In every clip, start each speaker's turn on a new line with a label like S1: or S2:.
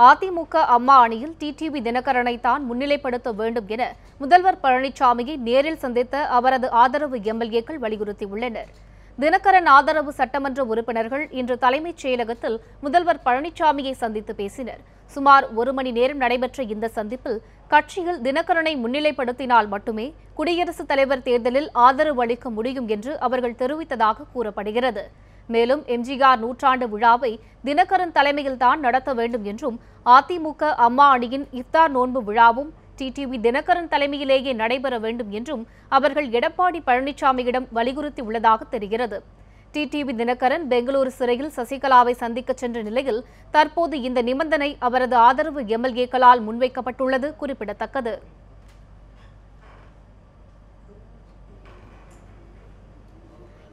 S1: அதிமுக அம்மா அணியில் டிடிவி தினகரனை தான் முன்னிலைப்படுத்த வேண்டும் என முதல்வர் பழனிசாமியை நேரில் சந்தித்த அவரது ஆதரவு எம்எல்ஏக்கள் வலியுறுத்தியுள்ளனர். தினகரன் ஆதரவு சட்டமன்ற உறுப்பினர்கள் இன்று தலைமைச் செயலகத்தில் முதல்வர் பழனிசாமியை சந்தித்து பேசினர். சுமார் ஒரு மணி நேரம் நடைபெற்ற இந்த சந்திப்பில் கட்சியில் தினகரனை முன்னிலைப்படுத்தினால் மட்டுமே குடியரசுத் தலைவர் தேர்தலில் ஆதரவு அளிக்க முடியும் என்று அவர்கள் தெரிவித்ததாக கூறப்படுகிறது. மேலும் எம்ஜிஆர் நூற்றாண்டு விழாவை தினகரன் தலைமையில்தான் நடத்த வேண்டும் என்றும் அதிமுக அம்மா அணியின் இஃப்தார் நோன்பு விழாவும் டிடிவி தினகரன் தலைமையிலேயே நடைபெற வேண்டும் என்றும் அவர்கள் எடப்பாடி பழனிசாமியிடம் வலியுறுத்தியுள்ளதாக தெரிகிறது. டிடிவி தினகரன் பெங்களூரு சிறையில் சசிகலாவை சந்திக்க சென்ற நிலையில் தற்போது இந்த நிபந்தனை அவரது ஆதரவு எம்எல்ஏக்களால் முன்வைக்கப்பட்டுள்ளது குறிப்பிடத்தக்கது.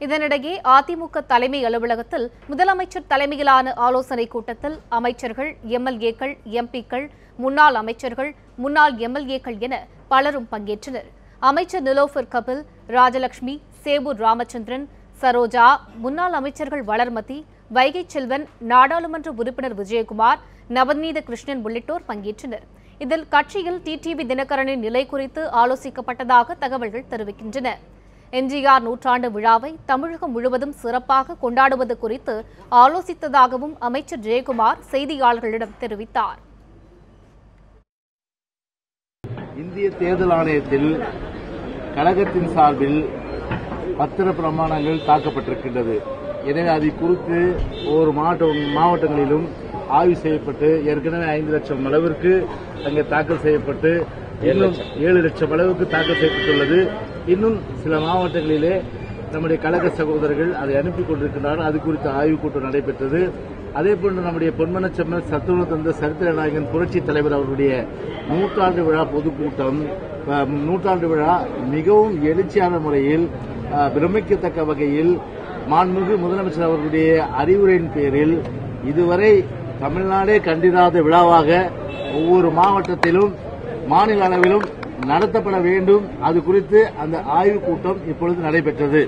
S1: இதனிடையே அதிமுக தலைமை அலுவலகத்தில் முதலமைச்சர் தலைமையிலான ஆலோசனைக் கூட்டத்தில் அமைச்சர்கள் எம்எல்ஏக்கள் எம்பிக்கள் முன்னாள் அமைச்சர்கள் முன்னாள் எம்எல்ஏக்கள் என பலரும் பங்கேற்றனர். அமைச்சர் நிலோஃபர் கபில் ராஜலட்சுமி சேவூர் ராமச்சந்திரன் சரோஜா முன்னாள் அமைச்சர்கள் வளர்மதி வைகை செல்வன் நாடாளுமன்ற உறுப்பினர் விஜயகுமார் நவநீத கிருஷ்ணன் உள்ளிட்டோர் பங்கேற்றனர். இதில் கட்சியில் டிடிவி தினகரனின் நிலை குறித்து ஆலோசிக்கப்பட்டதாக தகவல்கள் தெரிவிக்கின்றன. எம்ஜிஆர் நூற்றாண்டு விழாவை தமிழகம் முழுவதும் சிறப்பாக கொண்டாடுவது குறித்து ஆலோசித்ததாகவும் அமைச்சர் ஜெயக்குமார் செய்தியாளர்களிடம் தெரிவித்தார்.
S2: இந்திய தேர்தல் ஆணையத்தில் கழகத்தின் சார்பில் பத்திர பிரமாணங்கள் தாக்கப்பட்டிருக்கின்றது. எனவே அதை குறித்து ஒவ்வொரு மாவட்ட மாவட்டங்களிலும் ஆய்வு செய்யப்பட்டு ஏற்கனவே ஐந்து லட்சம் அளவிற்கு அங்கே தாக்கல் செய்யப்பட்டு ஏழு லட்சம் அளவுக்கு தாக்கல் செய்யப்பட்டுள்ளது. இன்னும் சில மாவட்டங்களிலே நம்முடைய கழக சகோதரர்கள் அதை அனுப்பி கொண்டிருக்கிறார்கள் அது குறித்த ஆய்வுக் கூட்டம் நடைபெற்றது. அதே போன்று நம்முடைய பொன்மனச்செம்மல் சத்துணவு தந்த சரித்திர நாயகன் புரட்சி தலைவர் அவருடைய நூற்றாண்டு விழா பொதுக்கூட்டம் நூற்றாண்டு விழா மிகவும் எழுச்சியான முறையில் பிரமிக்கத்தக்க வகையில் மாண்புமிகு முதலமைச்சர் அவர்களுடைய அறிவுரையின் பேரில் இதுவரை தமிழ்நாடே கண்டிராத விழாவாக ஒவ்வொரு மாவட்டத்திலும் மாநில அளவிலும் நடத்தப்பட வேண்டும். அது குறித்து அந்த ஆய்வுக் கூட்டம் இப்பொழுது நடைபெற்றது.